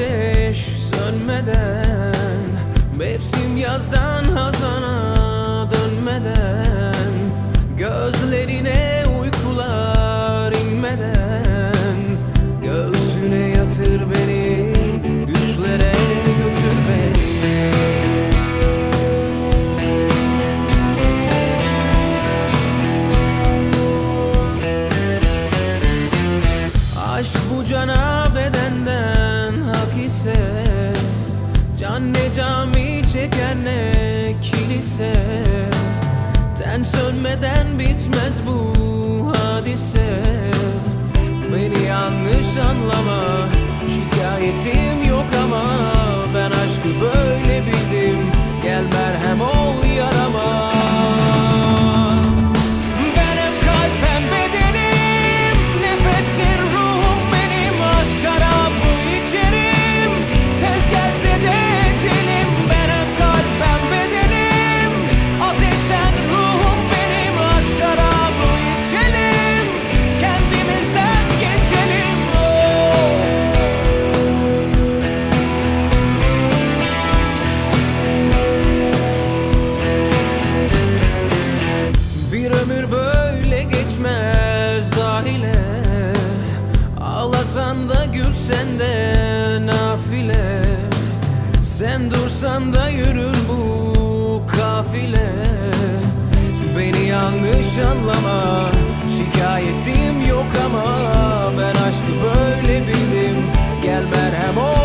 ateş sönmeden Mevsim yazdan hazana dönmeden Gözlerine cami çekene kilise? Ten sönmeden bitmez bu hadise. Beni yanlış anlama Şikayetim yok ama Ben aşkı böyle Ağlasan da gülsen de nafile. Sen dursan da yürür bu kafile. Beni yanlış anlama Şikayetim yok ama Ben aşkı böyle bildim. Gel merhem ol